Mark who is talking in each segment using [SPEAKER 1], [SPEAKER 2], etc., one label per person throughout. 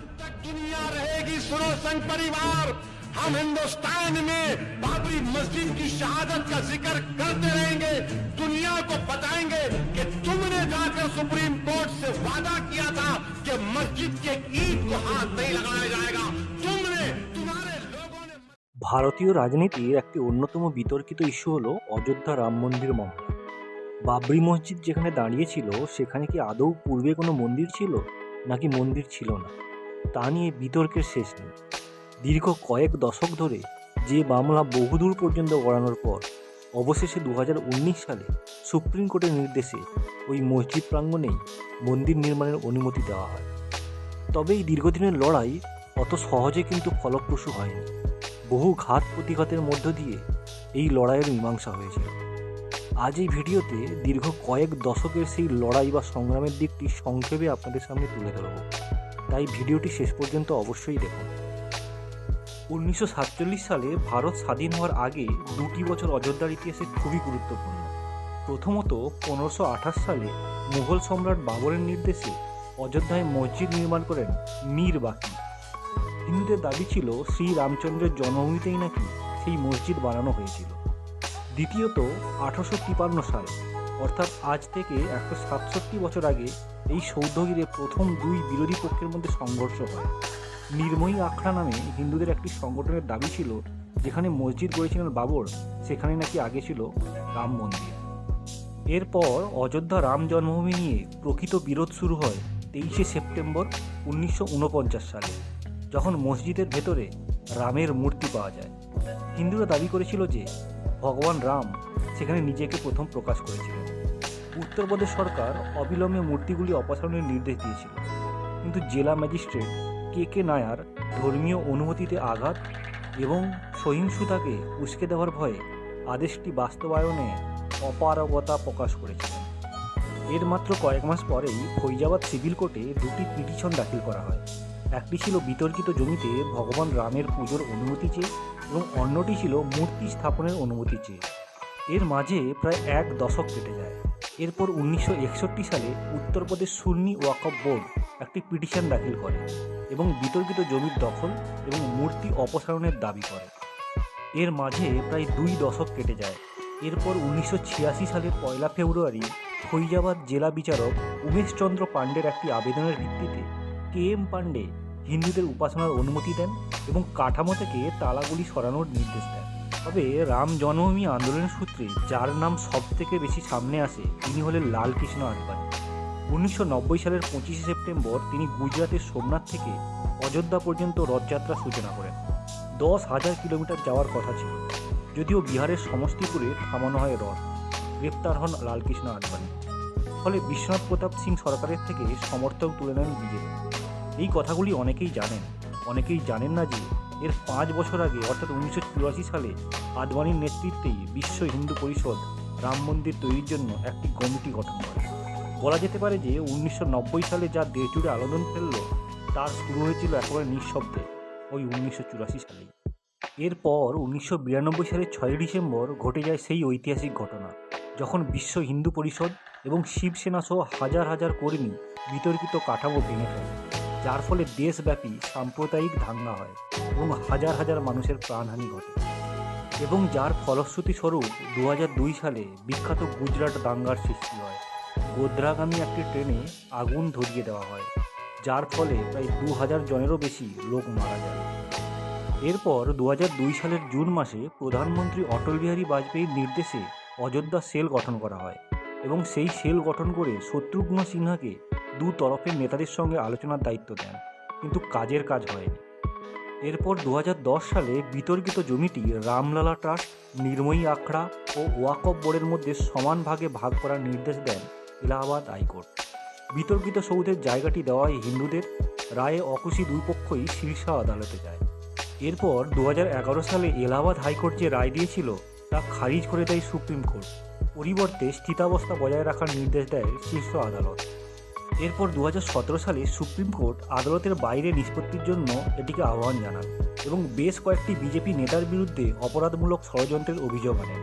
[SPEAKER 1] तक दुनिया रहेगी सुनो संघ परिवार हम हिंदुस्तान में बाबरी मस्जिद की शहादत का जिक्र करते रहेंगे दुनिया को बताएंगे कि तुमने जाकर सुप्रीम कोर्ट से वादा किया था कि मस्जिद के ईद को हाथ नहीं लगाया जाएगा तुमने तुम्हारे लोगों ने
[SPEAKER 2] ভারতীয় রাজনীতির একটি অন্যতম বিতর্কিত ইস্যু হলো অযোধ্যা রাম মন্দির মামলা বাবরি মসজিদ যেখানে দাঁড়িয়েছিল সেখানে কি আদৌ পূর্বে কোনো মন্দির ছিল নাকি মন্দির ছিল না তা নিয়ে বিতর্কের শেষ নেই। দীর্ঘ কয়েক দশক ধরে যে মামলা বহুদূর পর্যন্ত গড়ানোর পর, অবশেষে দু হাজার উনিশ সালে সুপ্রিম কোর্টের নির্দেশে ওই মসজিদ প্রাঙ্গণেই মন্দির নির্মাণের অনুমতি দেওয়া হয়। তবে এই দীর্ঘদিনের লড়াই অত সহজে কিন্তু ফলপ্রসূ হয়নি। বহু ঘাত প্রতিঘাতের মধ্য দিয়ে এই লড়াইয়ের মীমাংসা হয়েছিল। আজ এই ভিডিওতে দীর্ঘ কয়েক দশকের সেই লড়াই বা সংগ্রামের দিকটি সংক্ষেপে আপনাদের সামনে তুলে ধরব। তাই ভিডিওটি শেষ পর্যন্ত অবশ্যই দেখুন। উনিশশো সাতচল্লিশ সালে ভারত স্বাধীন হওয়ার আগে দুটি বছর অযোধ্যার ইতিহাসে খুবই গুরুত্বপূর্ণ। প্রথমত পনেরোশো সালে মুঘল সম্রাট বাবরের নির্দেশে অযোধ্যায় মসজিদ নির্মাণ করেন মীর বাকি হিন্দুদের দাবি ছিল শ্রী রামচন্দ্রের জন্মভূমিতেই নাকি সেই মসজিদ বানানো হয়েছিল। দ্বিতীয়ত আঠারোশো সাল অর্থাৎ আজ থেকে একশো সাতষট্টি বছর আগে এই সৌধগিরে প্রথম দুই বিরোধী পক্ষের মধ্যে সংঘর্ষ হয়। নির্ময়ী আখড়া নামে হিন্দুদের একটি সংগঠনের দাবি ছিল, যেখানে মসজিদ গড়েছিলেন বাবর সেখানে নাকি আগে ছিল রাম মন্দির। এরপর অযোধ্যা রাম জন্মভূমি নিয়ে প্রকৃত বিরোধ শুরু হয় তেইশে সেপ্টেম্বর উনিশশো উনপঞ্চাশ সালে, যখন মসজিদের ভেতরে রামের মূর্তি পাওয়া যায়। হিন্দুরা দাবি করেছিল যে ভগবান রাম সেখানে নিজেকে প্রথম প্রকাশ করেছিলেন। উত্তরপ্রদেশ সরকার অবিলম্বে মূর্তিগুলি অপসারণের নির্দেশ দিয়েছিল। কিন্তু জেলা ম্যাজিস্ট্রেট কে কে নায়ার ধর্মীয় অনুমতিতে আঘাত এবং সহিংসতাকে উস্কে দেওয়ার ভয়ে আদেশটি বাস্তবায়নে অপারগতা প্রকাশ করেছিলেন এর মাত্র কয়েক মাস পরেই ফৈজাবাদ সিভিল কোর্টে দুটি পিটিশন দাখিল করা হয়। একটি ছিল বিতর্কিত জমিতে ভগবান রামের পুজোর অনুমতি চেয়ে এবং অন্যটি ছিল মূর্তি স্থাপনের অনুমতি চেয়ে। এর মাঝে প্রায় এক দশক কেটে যায়। এরপর উনিশশো একষট্টি সালে উত্তরপ্রদেশ সুন্নি ওয়াকফ বোর্ড একটি পিটিশন দাখিল করে এবং বিতর্কিত জমির দখল এবং মূর্তি অপসারণের দাবি করে। এর মাঝে প্রায় দুই দশক কেটে যায়। এরপর উনিশশো ছিয়াশি সালের পয়লা ফেব্রুয়ারি ফৈজাবাদ জেলা বিচারক উমেশচন্দ্র পাণ্ডের একটি আবেদনের ভিত্তিতে কে এম পাণ্ডে হিন্দুদের উপাসনার অনুমতি দেন এবং কাঠামো থেকে তালাগুলি সরানোর নির্দেশ দেন। তবে রাম জন্মভূমি আন্দোলনের সূত্রে, যার নাম সব থেকে বেশি সামনে আসে, তিনি হলেন লালকৃষ্ণ আডবাণী উনিশশো নব্বই সালের পঁচিশে সেপ্টেম্বর, তিনি গুজরাটের সোমনাথ থেকে অযোধ্যা পর্যন্ত রথযাত্রা সূচনা করেন। দশ হাজার কিলোমিটার যাওয়ার কথা ছিল, যদিও বিহারের সমস্তিপুরে থামানো হয় রথ। গ্রেপ্তার হন লালকৃষ্ণ আডবাণী ফলে বিশ্বনাথ প্রতাপ সিং সরকারের থেকে সমর্থক তুলে নেন বিজেপি। এই কথাগুলি অনেকেই জানেন। অনেকেই জানেন না যে এর পাঁচ বছর আগে, অর্থাৎ উনিশশো চুরাশি সালে, আদবানির নেতৃত্বেই বিশ্ব হিন্দু পরিষদ রাম মন্দির তৈরির জন্য একটি কমিটি গঠন করে। বলা যেতে পারে যে, উনিশশো নব্বই সালে যা দেশ জুড়ে আলোড়ন ফেলল, তার শুরু হয়েছিল একেবারে নিঃশব্দে ওই উনিশশো চুরাশি সালেই। এরপর উনিশশো বিরানব্বই সালের ছয়ই ডিসেম্বর ঘটে যায় সেই ঐতিহাসিক ঘটনা, যখন বিশ্ব হিন্দু পরিষদ এবং শিবসেনা সহ হাজার হাজার কর্মী বিতর্কিত কাঠামো ভেঙে ফেলে। যার ফলে দেশব্যাপী সাম্প্রদায়িক দাঙ্গা হয় এবং হাজার হাজার মানুষের প্রাণহানি ঘটে। এবং যার ফলশ্রুতি স্বরূপ দু দুই সালে বিখ্যাত গুজরাট দাঙ্গার সৃষ্টি হয়। গোদ্রাগামী একটি ট্রেনে আগুন ধরিয়ে দেওয়া হয়, যার ফলে প্রায় দু হাজার জনেরও বেশি লোক মারা যায়। এরপর দু হাজার দুই সালের জুন মাসে প্রধানমন্ত্রী অটল বিহারী বাজপেয়ীর নির্দেশে অযোধ্যা সেল গঠন করা হয়। এবং সেই সেল গঠন করে শত্রুঘ্ন সিনহাকে দু তরফের নেতাদের সঙ্গে আলোচনার দায়িত্ব দেন, কিন্তু কাজের কাজ হয়নি। এরপর দু হাজার দশ সালে বিতর্কিত জমিটি রামলালা ট্রাস্ট, নির্ময়ী আখড়া ও ওয়াকফ বোর্ডের মধ্যে সমান ভাগে ভাগ করার নির্দেশ দেন এলাহাবাদ হাইকোর্ট। বিতর্কিত সৌধের জায়গাটি দেওয়ায় হিন্দুদের রায়ে অকুশি দুই পক্ষই শীর্ষ আদালতে যায়। এরপর দু হাজার এগারো সালে এলাহাবাদ হাইকোর্ট যে রায় দিয়েছিল তা খারিজ করে দেয় সুপ্রিম কোর্ট। পরিবর্তে স্থিতাবস্থা বজায় রাখার নির্দেশ দেয় শীর্ষ আদালত। এরপর দু হাজার সতেরো সালে সুপ্রিম কোর্ট আদালতের বাইরে নিষ্পত্তির জন্য এটিকে আহ্বান জানান এবং বেশ কয়েকটি বিজেপি নেতার বিরুদ্ধে অপরাধমূলক ষড়যন্ত্রের অভিযোগ আনেন।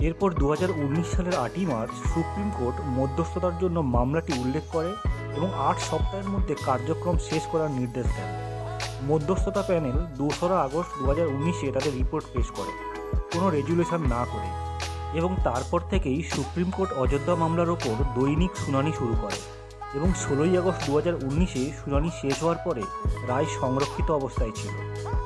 [SPEAKER 2] এরপর দু হাজার উনিশ সালের আটই মার্চ সুপ্রিম কোর্ট মধ্যস্থতার জন্য মামলাটি উল্লেখ করে এবং আট সপ্তাহের মধ্যে কার্যক্রম শেষ করার নির্দেশ দেন। মধ্যস্থতা প্যানেল দোসরা আগস্ট দু হাজার উনিশে তাদের রিপোর্ট পেশ করে। কোনো রেজুলেশন না করে। এবং তারপর থেকেই সুপ্রিম কোর্ট অযোধ্যা মামলার ওপর দৈনিক শুনানি শুরু করে এবং ষোলোই আগস্ট দু হাজার উনিশে শুনানি শেষ হওয়ার পরে রায় সংরক্ষিত অবস্থায় ছিল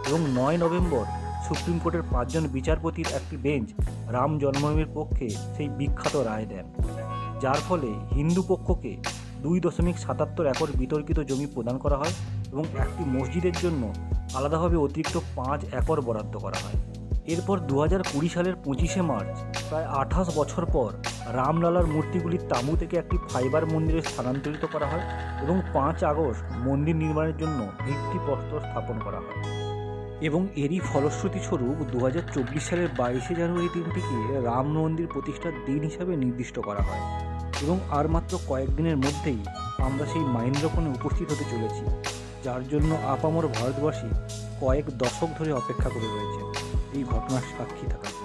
[SPEAKER 2] এবং নয় নভেম্বর সুপ্রিম কোর্টের পাঁচজন বিচারপতির একটি বেঞ্চ রাম জন্মভূমির পক্ষে সেই বিখ্যাত রায় দেন, যার ফলে হিন্দু পক্ষকে দুই দশমিক সাতাত্তর একর বিতর্কিত জমি প্রদান করা হয় এবং একটি মসজিদের জন্য আলাদাভাবে অতিরিক্ত পাঁচ একর বরাদ্দ করা হয়। এরপর দু হাজার কুড়ি সালের পঁচিশে মার্চ, প্রায় আঠাশ বছর পর রামলালার মূর্তিগুলি তামু থেকে একটি ফাইবার মন্দিরে স্থানান্তরিত করা হয় এবং পাঁচ আগস্ট মন্দির নির্মাণের জন্য ভিত্তিপ্রস্তর স্থাপন করা হয়। এবং এরই ফলশ্রুতি স্বরূপ দু হাজার চব্বিশ সালের বাইশে জানুয়ারি দিনটিকে রাম মন্দির প্রতিষ্ঠার দিন হিসাবে নির্দিষ্ট করা হয়। এবং আর মাত্র কয়েকদিনের মধ্যেই আমরা সেই মাহেন্দ্রক্ষণে উপস্থিত হতে চলেছি, যার জন্য আপামর ভারতবাসী কয়েক দশক ধরে অপেক্ষা করে রয়েছে এই ঘটনার সাক্ষী থাকার